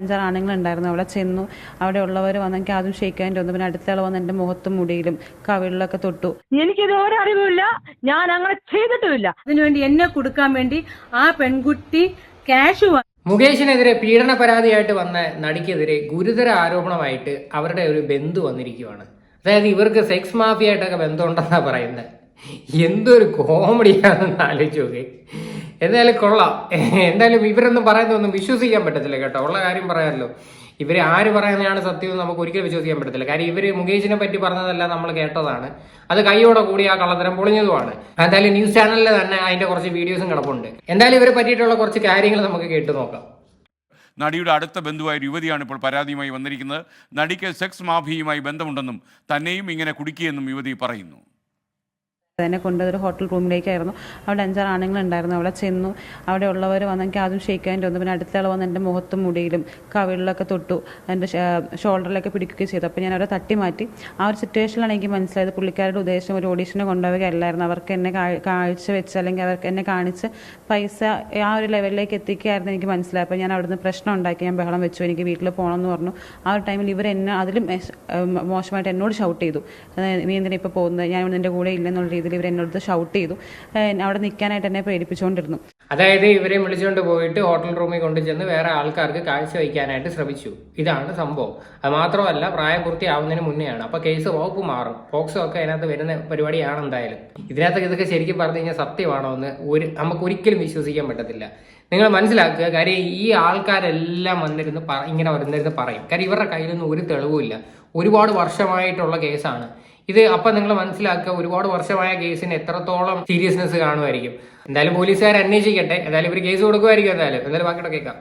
അഞ്ചാറ് ആണുങ്ങളുണ്ടായിരുന്നു അവിടെ ചെന്നു. അവിടെ ഉള്ളവർ വന്നെങ്കിൽ ആദ്യം ഷെയ്ക്കാൻ തോന്നുന്നു പിന്നെ അടുത്ത ആൾ വന്ന് എന്റെ മുഖത്തും മുടിയിലും കവിളിലൊക്കെ തൊട്ടു. എനിക്കിത് ഒരറിവില്ല ഞാൻ അങ്ങനെ ചെയ്തിട്ടില്ല അതിനുവേണ്ടി എന്നെ കൊടുക്കാൻ വേണ്ടി ആ പെൺകുട്ടി ക്യാഷ് മുകേഷിനെതിരെ പീഡന പരാതിയായിട്ട് വന്ന നടിക്കെതിരെ ഗുരുതര ആരോപണമായിട്ട് അവരുടെ ഒരു ബന്ധു വന്നിരിക്കുവാണ്. അതായത് ഇവർക്ക് സെക്സ് മാഫിയായിട്ടൊക്കെ ബന്ധമുണ്ടെന്നാ പറയുന്നത്. എന്തൊരു കോമഡിയാണെന്ന് ആലോചിച്ച് നോക്കി. എന്തായാലും കൊള്ളാം. എന്തായാലും ഇവരൊന്നും പറയുന്നതൊന്നും വിശ്വസിക്കാൻ പറ്റത്തില്ല കേട്ടോ. ഉള്ള കാര്യം പറയാമല്ലോ. ഇവർ ആര് പറയുന്നതാണ് സത്യം എന്ന് നമുക്ക് ഒരിക്കലും വിശ്വസിക്കാൻ പറ്റത്തില്ല. കാര്യം ഇവർ മുകേഷിനെ പറ്റി പറഞ്ഞതല്ല നമ്മൾ കേട്ടതാണ്. അത് കൈയോടെ കൂടി ആ കള്ളത്തരം പൊളിഞ്ഞതുമാണ്. എന്തായാലും ന്യൂസ് ചാനലിൽ തന്നെ അതിന്റെ കുറച്ച് വീഡിയോസും കിടപ്പുണ്ട്. എന്തായാലും ഇവരെ പറ്റിയിട്ടുള്ള കുറച്ച് കാര്യങ്ങൾ നമുക്ക് കേട്ടു നോക്കാം. നടിയുടെ അടുത്ത ബന്ധുവായ യുവതിയാണ് ഇപ്പോൾ പരാതിയുമായി വന്നിരിക്കുന്നത്. നടിക്ക് സെക്സ് മാഫിയുമായി ബന്ധമുണ്ടെന്നും തന്നെയും ഇങ്ങനെ കുടുക്കിയെന്നും യുവതി പറയുന്നു. എന്നെ കൊണ്ടുവന്നൊരു ഹോട്ടൽ റൂമിലേക്കായിരുന്നു അവിടെ അഞ്ചാറ് ആണുങ്ങൾ ആണുങ്ങളുണ്ടായിരുന്നു. അവിടെ ചെന്നു. അവിടെ ഉള്ളവർ വന്നെങ്കിൽ ആദ്യം ഷെയ്ക്കാൻ തോന്നുന്നു പിന്നെ അടുത്ത വന്ന് എന്റെ മുഖത്തും മുടിയിലും കവിളിലൊക്കെ തൊട്ടു. എന്റെ ഷോൾഡറിലൊക്കെ പിടിക്കുകയും ചെയ്തു. അപ്പോൾ ഞാൻ അവരെ തട്ടി മാറ്റി. ആ ഒരു സിറ്റുവേഷനിലാണ് എനിക്ക് മനസ്സിലായത്. പുള്ളിക്കാരുടെ ഉദ്ദേശം ഒരു ഓഡീഷന് കൊണ്ടുപോവുകയല്ലായിരുന്നു. അവർക്ക് എന്നെ കാഴ്ച വെച്ച് അല്ലെങ്കിൽ അവർക്ക് എന്നെ കാണിച്ച് പൈസ ആ ഒരു ലെവലിലേക്ക് എത്തിക്കുകയായിരുന്നു എനിക്ക് മനസ്സിലായി അപ്പോൾ ഞാൻ അവിടുന്ന് പ്രശ്നം ഉണ്ടാക്കി. ഞാൻ ബഹളം വെച്ചു. എനിക്ക് വീട്ടിൽ പോകണം എന്ന് പറഞ്ഞു. ആ ഒരു ടൈമിൽ ഇവർ എന്നെ അതിലും മോശമായിട്ട് എന്നോട് ഷൗട്ട് ചെയ്തു. നീ എന്തിനാ ഇപ്പോൾ പോകുന്നത്? ഞാൻ നിന്റെ കൂടെ ഇല്ലെന്നുള്ള രീതിയിൽ ഇവർ എന്നോട് ഷൗട്ട് ചെയ്തു. അവിടെ നിൽക്കാനായിട്ട് എന്നെ പ്രേരിപ്പിച്ചുകൊണ്ടിരുന്നു അതായത് ഇവരെ വിളിച്ചുകൊണ്ട് പോയിട്ട് ഹോട്ടൽ റൂമിൽ കൊണ്ടുചെന്ന് വേറെ ആൾക്കാർക്ക് കാഴ്ച വയ്ക്കാനായിട്ട് ശ്രമിച്ചു. ഇതാണ് സംഭവം. അത് മാത്രമല്ല പ്രായപൂർത്തിയാവുന്നതിന് മുന്നെയാണ്. അപ്പൊ കേസ് വകുപ്പ് മാറും. പോക്സോ ഒക്കെ അതിനകത്ത് വരുന്ന പരിപാടിയാണ് എന്തായാലും. ഇതിനകത്ത് ഇതൊക്കെ ശരിക്കും പറഞ്ഞു കഴിഞ്ഞാൽ സത്യമാണോ എന്ന് ഒരു നമുക്ക് ഒരിക്കലും വിശ്വസിക്കാൻ പറ്റത്തില്ല. നിങ്ങൾ മനസ്സിലാക്കുക കാര്യം ഈ ആൾക്കാരെല്ലാം വന്നിരുന്ന് ഇങ്ങനെ വന്നിരുന്ന് പറയും. കാര്യം ഇവരുടെ കയ്യിലൊന്നും ഒരു തെളിവുമില്ല. ഒരുപാട് വർഷമായിട്ടുള്ള കേസാണ് ഇത് അപ്പം നിങ്ങൾ മനസ്സിലാക്കുക ഒരുപാട് വർഷമായ കേസിന് എത്രത്തോളം സീരിയസ്നെസ് കാണുമായിരിക്കും. എന്തായാലും പോലീസുകാർ അന്വേഷിക്കട്ടെ. എന്തായാലും ഇവർ കേസ് കൊടുക്കുമായിരിക്കും എന്തായാലും. എന്തായാലും ബാക്കിയുടെ കേൾക്കാം.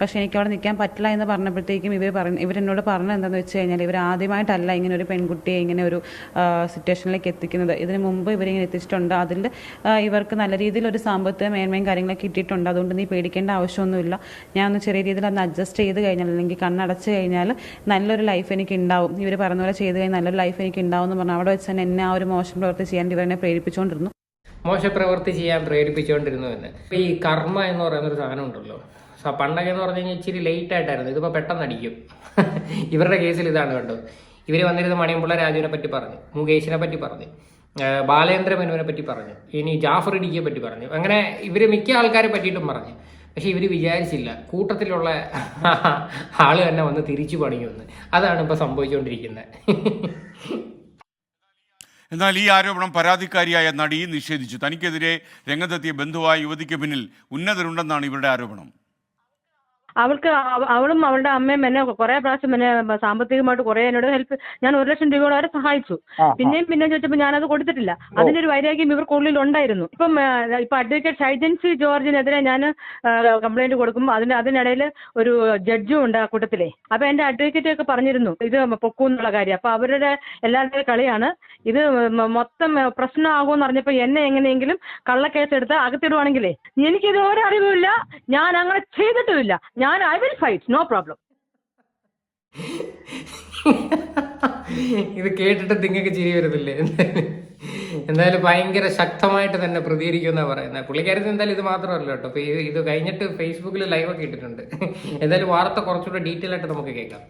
പക്ഷേ എനിക്ക് അവിടെ നിൽക്കാൻ പറ്റില്ല എന്ന് പറഞ്ഞപ്പോഴത്തേക്കും ഇവർ പറഞ്ഞു ഇവരെന്നോട് പറഞ്ഞത് എന്താണെന്ന് വെച്ച് കഴിഞ്ഞാൽ ഇവർ ആദ്യമായിട്ടല്ല ഇങ്ങനെ ഒരു പെൺകുട്ടിയെ ഇങ്ങനെ ഒരു സിറ്റുവേഷനിലേക്ക് എത്തിക്കുന്നത്. ഇതിന് മുമ്പ് ഇവരിങ്ങനെ എത്തിച്ചിട്ടുണ്ട്. അതിൽ ഇവർക്ക് നല്ല രീതിയിൽ ഒരു സാമ്പത്തിക മേന്മയും കാര്യങ്ങളൊക്കെ കിട്ടിയിട്ടുണ്ട്. അതുകൊണ്ട് നീ പേടിക്കേണ്ട ആവശ്യമൊന്നുമില്ല. ഞാൻ ഒന്ന് ചെറിയ രീതിയിൽ അന്ന് അഡ്ജസ്റ്റ് ചെയ്ത് കഴിഞ്ഞാൽ അല്ലെങ്കിൽ കണ്ണടച്ച് കഴിഞ്ഞാൽ നല്ലൊരു ലൈഫ് എനിക്ക് ഉണ്ടാവും ഇവർ പറഞ്ഞ പോലെ ചെയ്ത് കഴിഞ്ഞാൽ നല്ലൊരു ലൈഫ് എനിക്ക് ഉണ്ടാവും എന്ന് പറഞ്ഞു അവിടെ വെച്ച് തന്നെ എന്നെ ആ ഒരു മോശം പ്രവൃത്തി ചെയ്യാൻ ഇവരെന്നെ പ്രേരിപ്പിച്ചുകൊണ്ടിരുന്നു. മോശപ്രവൃത്തി ചെയ്യാൻ പ്രേരിപ്പിച്ചുകൊണ്ടിരുന്നു എന്ന്. ഈ കർമ്മ എന്ന് പറയുന്ന ഒരു സാധനം ഉണ്ടല്ലോ. പണ്ടൊക്കെ എന്ന് പറഞ്ഞു കഴിഞ്ഞാൽ ഇച്ചിരി ലേറ്റ് ആയിട്ടായിരുന്നു. ഇതിപ്പോൾ പെട്ടെന്ന് അടിക്കും. ഇവരുടെ കേസിൽ ഇതാണ് കേട്ടോ ഇവർ വന്നിരുന്ന മണിയമ്പുള്ള രാജുവിനെ പറ്റി പറഞ്ഞു. മുകേഷിനെ പറ്റി പറഞ്ഞു. ബാലേന്ദ്ര മെനുവിനെ പറ്റി പറഞ്ഞു. ഇനി ജാഫർ ഇടിക്കിയെ പറ്റി പറഞ്ഞു. അങ്ങനെ ഇവർ മിക്ക ആൾക്കാരെ പറ്റിയിട്ടും പറഞ്ഞു. പക്ഷെ ഇവർ വിചാരിച്ചില്ല. കൂട്ടത്തിലുള്ള ആൾ തന്നെ വന്ന് തിരിച്ചു പണിഞ്ഞു പണിയുമെന്ന്. അതാണ് ഇപ്പൊ സംഭവിച്ചുകൊണ്ടിരിക്കുന്നത് എന്നാൽ ഈ ആരോപണം പരാതിക്കാരിയായ നടി നിഷേധിച്ചു. തനിക്കെതിരെ രംഗത്തെത്തിയ ബന്ധുവായ യുവതിക്ക് പിന്നിൽ ഉന്നതരുണ്ടെന്നാണ് ഇവരുടെ ആരോപണം. അവൾക്ക് അവ- അവളും അവളുടെ അമ്മയും എന്നെ കുറെ പ്രാവശ്യം എന്നെ സാമ്പത്തികമായിട്ട് കുറെ എന്നോട് ഹെൽപ്പ് ഞാൻ ഒരു ലക്ഷം രൂപയോളം അവരെ സഹായിച്ചു. പിന്നെയും പിന്നെ ചോദിച്ചപ്പോൾ ഞാനത് കൊടുത്തിട്ടില്ല. അതിന്റെ ഒരു വൈരാഗ്യം ഇവർക്ക് ഉള്ളിൽ ഉണ്ടായിരുന്നു ഇപ്പം ഇപ്പൊ അഡ്വക്കേറ്റ് ഷൈജൻസി ജോർജിനെതിരെ ഞാൻ കംപ്ലൈന്റ് കൊടുക്കും. അതിന് അതിനിടയിൽ ഒരു ജഡ്ജും ഉണ്ട് ആ കൂട്ടത്തിലെ. അപ്പൊ എന്റെ അഡ്വക്കേറ്റ് ഒക്കെ പറഞ്ഞിരുന്നു ഇത് പൊക്കൂ എന്നുള്ള കാര്യം. അപ്പൊ അവരുടെ എല്ലാവരുടെയും കളിയാണ്. ഇത് മൊത്തം പ്രശ്നമാകുമെന്ന് അറിഞ്ഞപ്പോ എന്നെ എങ്ങനെയെങ്കിലും കള്ളക്കേസ് എടുത്ത് അകത്തിടുവാണെങ്കിലേ എനിക്കിത് ഒരറിവുമില്ല ഞാൻ അങ്ങനെ ചെയ്തിട്ടുമില്ല. ഞാൻ I will fight no problem ഇത് കേട്ടിട്ട് നിങ്ങൾക്ക് ചിരി വരുന്നില്ലേ? എന്തായാലും ഭയങ്കര ശക്തമായിട്ട് തന്നെ പ്രതികരിക്കുമെന്നാണ് പറയുന്നത് പുള്ളിക്കാരത്തിൽ എന്തായാലും ഇത് മാത്രമല്ല കേട്ടോ. ഇപ്പൊ ഇത് ഇത് കഴിഞ്ഞിട്ട് ഫേസ്ബുക്കിൽ ഒക്കെ ഇട്ടിട്ടുണ്ട്. എന്തായാലും വാർത്ത കുറച്ചുകൂടെ ഡീറ്റെയിൽ ആയിട്ട് നമുക്ക് കേൾക്കാം.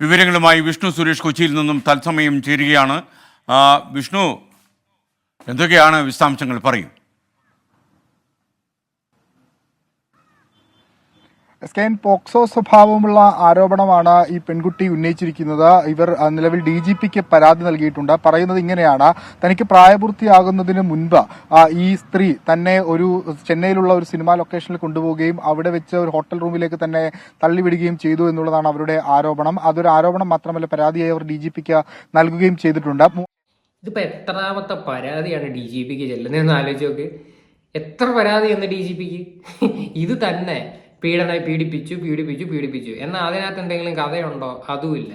വിവരങ്ങളുമായി വിഷ്ണു സുരേഷ് കൊച്ചിയിൽ നിന്നും തത്സമയം ചേരുകയാണ്. വിഷ്ണു എന്തൊക്കെയാണ് വിശദാംശങ്ങൾ? പറയും. എസ്കെൻ പോക്സോ സ്വഭാവമുള്ള ആരോപണമാണ് ഈ പെൺകുട്ടി ഉന്നയിച്ചിരിക്കുന്നത്. ഇവർ നിലവിൽ ഡി ജി പിക്ക് പരാതി നൽകിയിട്ടുണ്ട്. പറയുന്നത് ഇങ്ങനെയാണ്. തനിക്ക് പ്രായപൂർത്തിയാകുന്നതിന് മുൻപ് ഈ സ്ത്രീ തന്നെ ഒരു ചെന്നൈയിലുള്ള ഒരു സിനിമാ ലൊക്കേഷനിൽ കൊണ്ടുപോവുകയും അവിടെ വെച്ച് ഒരു ഹോട്ടൽ റൂമിലേക്ക് തന്നെ തള്ളിവിടുകയും ചെയ്തു എന്നുള്ളതാണ് അവരുടെ ആരോപണം. അതൊരു ആരോപണം മാത്രമല്ല പരാതിയായി അവർ ഡി ജി പിക്ക് നൽകുകയും ചെയ്തിട്ടുണ്ട്. ഇതിപ്പോ എത്രാമത്തെ പരാതിയാണ് ഡി ജി പിക്ക് ചെല്ലുന്നതെന്ന് ആലോചിച്ച് നോക്ക്. എത്ര പരാതി എന്ന് ഡി ജി പിക്ക്? ഇത് തന്നെ. പീഡന പീഡിപ്പിച്ചു പീഡിപ്പിച്ചു പീഡിപ്പിച്ചു. എന്നാൽ അതിനകത്ത് എന്തെങ്കിലും കഥയുണ്ടോ? അതുമില്ല.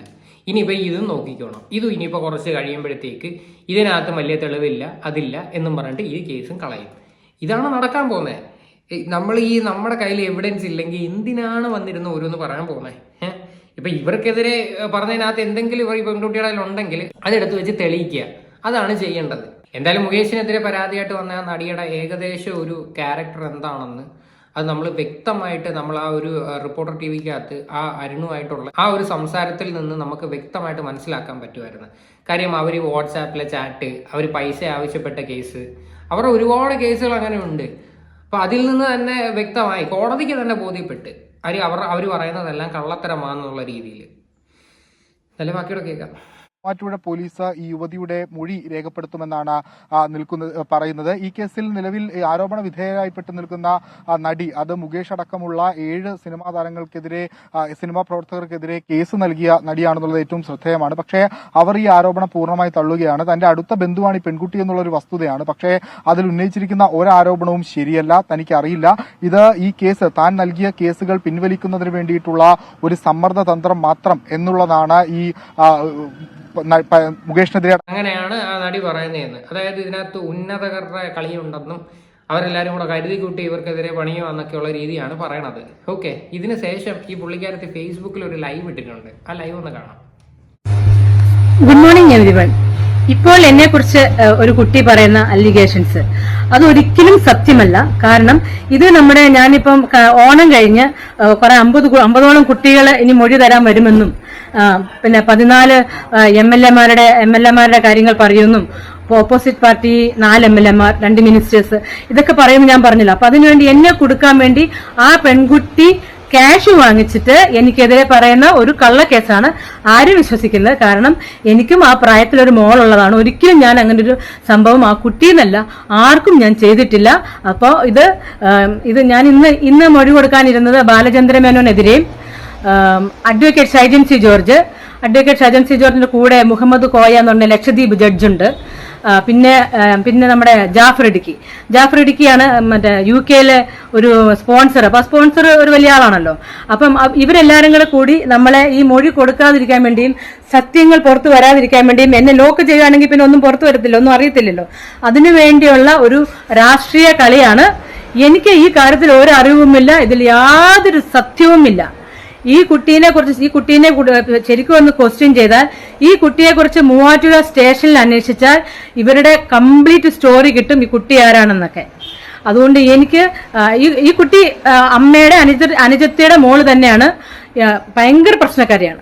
ഇനിയിപ്പോൾ ഇതും നോക്കിക്കോണം. ഇതും ഇനിയിപ്പോൾ കുറച്ച് കഴിയുമ്പോഴത്തേക്ക് ഇതിനകത്ത് വലിയ തെളിവില്ല അതില്ല എന്നും പറഞ്ഞിട്ട് ഈ കേസും കളയും. ഇതാണ് നടക്കാൻ പോകുന്നത് നമ്മൾ ഈ നമ്മുടെ കയ്യിൽ എവിഡൻസ് ഇല്ലെങ്കിൽ എന്തിനാണ് വന്നിരുന്ന് ഓരോന്ന് പറയാൻ പോകുന്നത് ഇപ്പൊ ഇവർക്കെതിരെ പറഞ്ഞതിനകത്ത് എന്തെങ്കിലും ഇവർ ഈ ഉണ്ടെങ്കിൽ അതെടുത്ത് വെച്ച് തെളിയിക്കുക. അതാണ് ചെയ്യേണ്ടത്. എന്തായാലും മുകേഷിനെതിരെ പരാതിയായിട്ട് വന്ന നടിയുടെ ഏകദേശം ഒരു ക്യാരക്ടർ എന്താണെന്ന് അത് നമ്മൾ വ്യക്തമായിട്ട് നമ്മൾ ആ ഒരു റിപ്പോർട്ടർ ടി വിക്കകത്ത് ആ അരുണുമായിട്ടുള്ള ആ ഒരു സംസാരത്തിൽ നിന്ന് നമുക്ക് വ്യക്തമായിട്ട് മനസ്സിലാക്കാൻ പറ്റുമായിരുന്നു. കാര്യം അവർ വാട്സാപ്പിലെ ചാറ്റ് അവർ പൈസ ആവശ്യപ്പെട്ട കേസ് അവരുടെ ഒരുപാട് കേസുകൾ അങ്ങനെ ഉണ്ട് അപ്പൊ അതിൽ നിന്ന് തന്നെ വ്യക്തമായി കോടതിക്ക് തന്നെ ബോധ്യപ്പെട്ട് അവർ അവർ പറയുന്നതെല്ലാം കള്ളത്തരമാണെന്നുള്ള രീതിയിൽ നല്ല ബാക്കിയോടെ കേൾക്കാം. മൂവാറ്റുപുഴ പോലീസ് ഈ യുവതിയുടെ മൊഴി രേഖപ്പെടുത്തുമെന്നാണ് നിൽക്കുന്നത് പറയുന്നത്. ഈ കേസിൽ നിലവിൽ ആരോപണ വിധേയരായിപ്പെട്ട് നിൽക്കുന്ന നടി അത് മുകേഷ് അടക്കമുള്ള ഏഴ് സിനിമാ താരങ്ങൾക്കെതിരെ സിനിമാ പ്രവർത്തകർക്കെതിരെ കേസ് നൽകിയ നടിയാണെന്നുള്ളത് ഏറ്റവും ശ്രദ്ധേയമാണ്. പക്ഷേ അവർ ഈ ആരോപണം പൂർണമായി തള്ളുകയാണ്. തന്റെ അടുത്ത ബന്ധുവാണ് ഈ പെൺകുട്ടി എന്നുള്ളൊരു വസ്തുതയാണ്. പക്ഷേ അതിൽ ഉന്നയിച്ചിരിക്കുന്ന ഒരാരോപണവും ശരിയല്ല തനിക്ക് അറിയില്ല ഇത് ഈ കേസ് താൻ നൽകിയ കേസുകൾ പിൻവലിക്കുന്നതിന് വേണ്ടിയിട്ടുള്ള ഒരു സമ്മർദ്ദ തന്ത്രം മാത്രം എന്നുള്ളതാണ് ഈ മുകേഷിനെതിരെ അങ്ങനെയാണ് ആ നടി പറയുന്നതെന്ന്. അതായത് ഇതിനകത്ത് ഉന്നതകരുടെ കളിയുണ്ടെന്നും അവരെല്ലാവരും കൂടെ കരുതി കൂട്ടി ഇവർക്കെതിരെ പണിയോ എന്നൊക്കെയുള്ള രീതിയാണ് പറയണത്. ഓക്കെ ഇതിന് ശേഷം ഈ പുള്ളിക്കാരത്തി ഫേസ്ബുക്കിൽ ഒരു ലൈവ് ഇട്ടിട്ടുണ്ട്. ആ ലൈവ് ഒന്ന് കാണാം. ഗുഡ് മോർണിംഗ് എവരിവൺ ഇപ്പോൾ എന്നെ കുറിച്ച് ഒരു കുട്ടി പറയുന്ന അലിഗേഷൻസ്. അത് ഒരിക്കലും സത്യമല്ല. കാരണം ഇത് നമ്മുടെ ഞാനിപ്പം ഓണം കഴിഞ്ഞ് കുറെ അമ്പത് അമ്പതോളം കുട്ടികൾ ഇനി മൊഴി തരാൻ വരുമെന്നും പിന്നെ പതിനാല് എം എൽ എമാരുടെ എം എൽ എമാരുടെ കാര്യങ്ങൾ പറയുമെന്നും ഓപ്പോസിറ്റ് പാർട്ടി നാല് എം എൽ എമാർ രണ്ട് മിനിസ്റ്റേഴ്സ് ഇതൊക്കെ പറയുമെന്ന് ഞാൻ പറഞ്ഞില്ല. അപ്പൊ അതിനുവേണ്ടി എന്നെ കൊടുക്കാൻ വേണ്ടി ആ പെൺകുട്ടി ക്യാഷ് വാങ്ങിച്ചിട്ട് എനിക്കെതിരെ പറയുന്ന ഒരു കള്ളക്കേസാണ് ആരും വിശ്വസിക്കുന്നത്? കാരണം എനിക്കും ആ പ്രായത്തിലൊരു മോളുള്ളതാണ്. ഒരിക്കലും ഞാൻ അങ്ങനെ ഒരു സംഭവം ആ കുട്ടിയെന്നല്ല ആർക്കും ഞാൻ ചെയ്തിട്ടില്ല. അപ്പോൾ ഇത് ഇത് ഞാൻ ഇന്ന് ഇന്ന് മൊഴി കൊടുക്കാനിരുന്നത് Balachandra മേനോനെതിരെയും advocate Shaijan C George. Advocate Shaijan C ജോർജിന്റെ കൂടെ മുഹമ്മദ് കോയ എന്ന് പറഞ്ഞ ലക്ഷദ്വീപ് ജഡ്ജുണ്ട് പിന്നെ പിന്നെ നമ്മുടെ ജാഫർ ഇടുക്കി. ജാഫർ ഇടുക്കിയാണ് മറ്റേ യു കെയിലെ ഒരു സ്പോൺസർ അപ്പൊ ആ സ്പോൺസർ ഒരു വലിയ ആളാണല്ലോ. അപ്പം ഇവരെല്ലാരും കൂടെ കൂടി നമ്മളെ ഈ മൊഴി കൊടുക്കാതിരിക്കാൻ വേണ്ടിയും സത്യങ്ങൾ പുറത്തു വരാതിരിക്കാൻ വേണ്ടിയും എന്നെ ലോക്ക് ചെയ്യുകയാണെങ്കിൽ പിന്നെ ഒന്നും പുറത്തു വരത്തില്ല ഒന്നും അറിയത്തില്ലല്ലോ. അതിനു വേണ്ടിയുള്ള ഒരു രാഷ്ട്രീയ കളിയാണ്. എനിക്ക് ഈ കാര്യത്തിൽ ഒരു അറിവുമില്ല ഇതിൽ യാതൊരു സത്യവുമില്ല. ഈ കുട്ടീനെ കുറിച്ച് ഈ കുട്ടീനെ കുട- ശരിക്കും ഒന്ന് ക്വസ്റ്റ്യൻ ചെയ്താൽ ഈ കുട്ടിയെ കുറിച്ച് മൂവാറ്റുപുഴ സ്റ്റേഷനിൽ അന്വേഷിച്ചാൽ ഇവരുടെ കംപ്ലീറ്റ് സ്റ്റോറി കിട്ടും ഈ കുട്ടി ആരാണെന്നൊക്കെ. അതുകൊണ്ട് എനിക്ക് ഈ കുട്ടി അമ്മയുടെ അനുജ അനുജത്തിയുടെ മോൾ തന്നെയാണ് ഭയങ്കര പ്രശ്നക്കാരിയാണ്.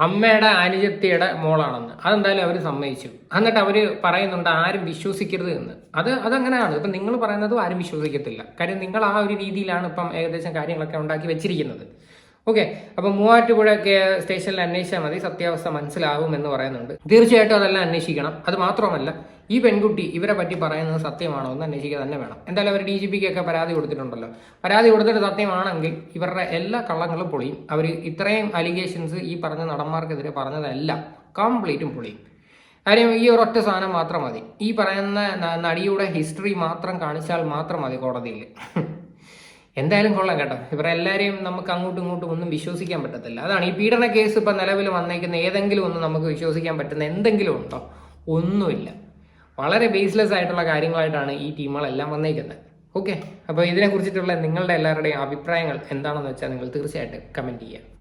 അമ്മയുടെ അനുജത്തിയുടെ മോളാണെന്ന്. അതെന്തായാലും അവർ സമ്മതിച്ചു. എന്നിട്ട് അവർ പറയുന്നുണ്ട് ആരും വിശ്വസിക്കരുത് എന്ന്. അത് അതങ്ങനെയാണ്. ഇപ്പം നിങ്ങൾ പറയുന്നതും ആരും വിശ്വസിക്കത്തില്ല. കാര്യം നിങ്ങൾ ആ ഒരു രീതിയിലാണ് ഇപ്പം ഏകദേശം കാര്യങ്ങളൊക്കെ ഉണ്ടാക്കി വെച്ചിരിക്കുന്നത്. ഓക്കെ അപ്പോൾ മൂവാറ്റുപുഴ സ്റ്റേഷനിൽ അന്വേഷിച്ചാൽ മതി. സത്യാവസ്ഥ മനസ്സിലാവും എന്ന് പറയുന്നുണ്ട്. തീർച്ചയായിട്ടും അതെല്ലാം അന്വേഷിക്കണം. അത് മാത്രമല്ല ഈ പെൺകുട്ടി ഇവരെ പറ്റി പറയുന്നത് സത്യമാണോ എന്ന് അന്വേഷിക്കുക തന്നെ വേണം. എന്തായാലും അവർ ഡി ജി പിക്കൊക്കെ പരാതി കൊടുത്തിട്ടുണ്ടല്ലോ. പരാതി കൊടുത്തിട്ട് സത്യമാണെങ്കിൽ ഇവരുടെ എല്ലാ കള്ളങ്ങളും പൊളിയും. അവർ ഇത്രയും അലിഗേഷൻസ് ഈ പറഞ്ഞ നടന്മാർക്കെതിരെ പറഞ്ഞതെല്ലാം കംപ്ലീറ്റും പൊളിയും. കാര്യം ഈ ഒരൊറ്റ സാധനം മാത്രം മതി. ഈ പറയുന്ന നടിയുടെ ഹിസ്റ്ററി മാത്രം കാണിച്ചാൽ മാത്രം മതി കോടതിയിൽ. എന്തായാലും കൊള്ളാം കേട്ടോ. ഇവരെ എല്ലാവരെയും നമുക്ക് അങ്ങോട്ടും ഇങ്ങോട്ടും ഒന്നും വിശ്വസിക്കാൻ പറ്റത്തില്ല. അതാണ് ഈ പീഡന കേസ് ഇപ്പം നിലവിൽ വന്നേക്കുന്ന ഏതെങ്കിലും ഒന്ന് നമുക്ക് വിശ്വസിക്കാൻ പറ്റുന്ന എന്തെങ്കിലും ഉണ്ടോ? ഒന്നുമില്ല. വളരെ ബേസ്ലെസ് ആയിട്ടുള്ള കാര്യങ്ങളായിട്ടാണ് ഈ ടീമുകളെല്ലാം വന്നേക്കുന്നത്. ഓക്കെ അപ്പോൾ ഇതിനെക്കുറിച്ചിട്ടുള്ള നിങ്ങളുടെ എല്ലാവരുടെയും അഭിപ്രായങ്ങൾ എന്താണെന്ന് വെച്ചാൽ നിങ്ങൾ തീർച്ചയായിട്ടും കമന്റ് ചെയ്യുക.